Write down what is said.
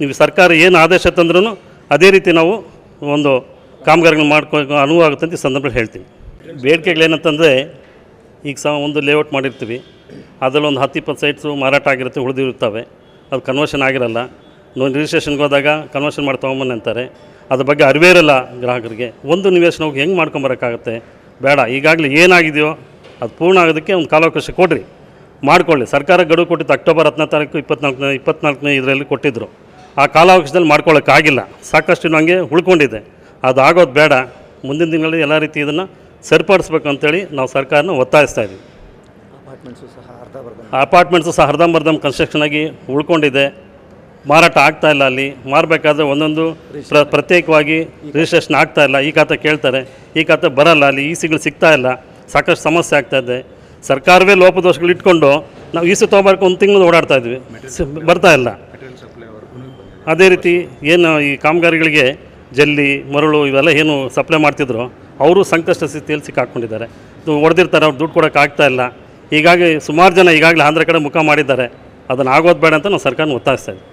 ನೀವು ಸರ್ಕಾರ ಏನು ಆದೇಶ ತಂದ್ರೂ ಅದೇ ರೀತಿ ನಾವು ಒಂದು ಕಾಮಗಾರಿಗಳು ಮಾಡ್ಕೊ ಅನುವು ಆಗುತ್ತೆ ಅಂತ ಈ ಸಂದರ್ಭದಲ್ಲಿ ಹೇಳ್ತೀನಿ ಬೇಡಿಕೆಗಳೇನಂತಂದರೆ ಈಗ ಸಹ ಒಂದು ಲೇಔಟ್ ಮಾಡಿರ್ತೀವಿ. ಅದರಲ್ಲಿ ಒಂದು ಹತ್ತು, ಇಪ್ಪತ್ತು ಸೈಟ್ಸು ಮಾರಾಟ ಆಗಿರುತ್ತೆ ಉಳಿದಿರುತ್ತವೆ ಅದು ಕನ್ವರ್ಷನ್ ಆಗಿರಲ್ಲ. ನೋಡಿ ರಿಜಿಸ್ಟ್ರೇಷನ್ಗೆ ಹೋದಾಗ ಕನ್ವರ್ಷನ್ ಮಾಡಿ ತೊಗೊಂಬನ್ನಿ ಅಂತಾರೆ. ಅದ್ರ ಬಗ್ಗೆ ಅರಿವೇ ಇರಲ್ಲ ಗ್ರಾಹಕರಿಗೆ. ಒಂದು ನಿವೇಶನ ಹೋಗಿ ಹೆಂಗೆ ಮಾಡ್ಕೊಂಬರೋಕ್ಕಾಗತ್ತೆ ಬೇಡ. ಈಗಾಗಲೇ ಏನಾಗಿದೆಯೋ ಅದು ಪೂರ್ಣ ಆಗೋದಕ್ಕೆ ಒಂದು ಕಾಲಾವಕಾಶ ಕೊಡಿರಿ. ಮಾಡ್ಕೊಳ್ಳಿ. ಸರ್ಕಾರ ಗಡುವು ಕೊಟ್ಟಿದ್ದು ಅಕ್ಟೋಬರ್ ಹತ್ತನೇ ತಾರೀಕು ಇಪ್ಪತ್ನಾಲ್ಕನೇ ಇಪ್ಪತ್ನಾಲ್ಕನೇ ಇದರಲ್ಲಿ ಕೊಟ್ಟಿದ್ದರು ಆ ಕಾಲಾವಕಾಶದಲ್ಲಿ ಮಾಡ್ಕೊಳ್ಳೋಕ್ಕಾಗಿಲ್ಲ. ಸಾಕಷ್ಟು ಇನ್ನು ಹಂಗೆ ಉಳ್ಕೊಂಡಿದೆ. ಅದು ಆಗೋದು ಬೇಡ. ಮುಂದಿನ ದಿನಗಳಲ್ಲಿ ಎಲ್ಲ ರೀತಿ ಇದನ್ನು ಸರಿಪಡಿಸ್ಬೇಕು ಅಂತೇಳಿ ನಾವು ಸರ್ಕಾರನ ಒತ್ತಾಯಿಸ್ತಾ ಇದ್ದೀವಿ. ಅಪಾರ್ಟ್ಮೆಂಟ್ಸು ಸಹ ಅರ್ಧ ಬರ್ಧ ಅಪಾರ್ಟ್ಮೆಂಟ್ಸು ಸಹ ಅರ್ಧಂಬರ್ಧಂ ಕನ್ಸ್ಟ್ರಕ್ಷನ್ ಆಗಿ ಉಳ್ಕೊಂಡಿದೆ. ಮಾರಾಟ ಆಗ್ತಾ ಇಲ್ಲ ಅಲ್ಲಿ. ಮಾರಬೇಕಾದ್ರೆ ಒಂದೊಂದು ಪ್ರ ಪ್ರತ್ಯೇಕವಾಗಿ ರಿಜಿಸ್ಟ್ರೇಷನ್ ಆಗ್ತಾ ಇಲ್ಲ. ಈ ಖಾತೆ ಕೇಳ್ತಾರೆ. ಈ ಖಾತೆ ಬರಲ್ಲ. ಅಲ್ಲಿ ಈ ಸಿಗಳು ಸಿಗ್ತಾ ಇಲ್ಲ. ಸಾಕಷ್ಟು ಸಮಸ್ಯೆ ಆಗ್ತಾ ಇದೆ. ಸರ್ಕಾರವೇ ಲೋಪದೋಷಗಳು ಇಟ್ಕೊಂಡು ನಾವು ಈಸು ತೊಗೊಬರ್ಕೆ ಒಂದು ತಿಂಗಳು ಓಡಾಡ್ತಾ ಇದ್ವಿ. ಬರ್ತಾ ಇಲ್ಲ. ಅದೇ ರೀತಿ ಏನು ಈ ಕಾಮಗಾರಿಗಳಿಗೆ ಜಲ್ಲಿ, ಮರಳು ಇವೆಲ್ಲ ಏನು ಸಪ್ಲೈ ಮಾಡ್ತಿದ್ರು, ಅವರು ಸಂಕಷ್ಟ ಸ್ಥಿತಿಯಲ್ಲಿ ಸಿಕ್ಕಾಕೊಂಡಿದ್ದಾರೆ. ಹೊಡೆದಿರ್ತಾರೆ ಅವ್ರು ದುಡ್ಡು ಕೊಡೋಕೆ ಆಗ್ತಾ ಇಲ್ಲ. ಹೀಗಾಗಿ ಸುಮಾರು ಜನ ಈಗಾಗಲೇ ಆಂಧ್ರ ಕಡೆ ಮುಖ ಮಾಡಿದ್ದಾರೆ. ಅದನ್ನು ಆಗೋದು ಬೇಡ ಅಂತ ನಾವು ಸರ್ಕಾರನ ಒತ್ತಾಯಿಸ್ತಾ ಇದ್ದೀವಿ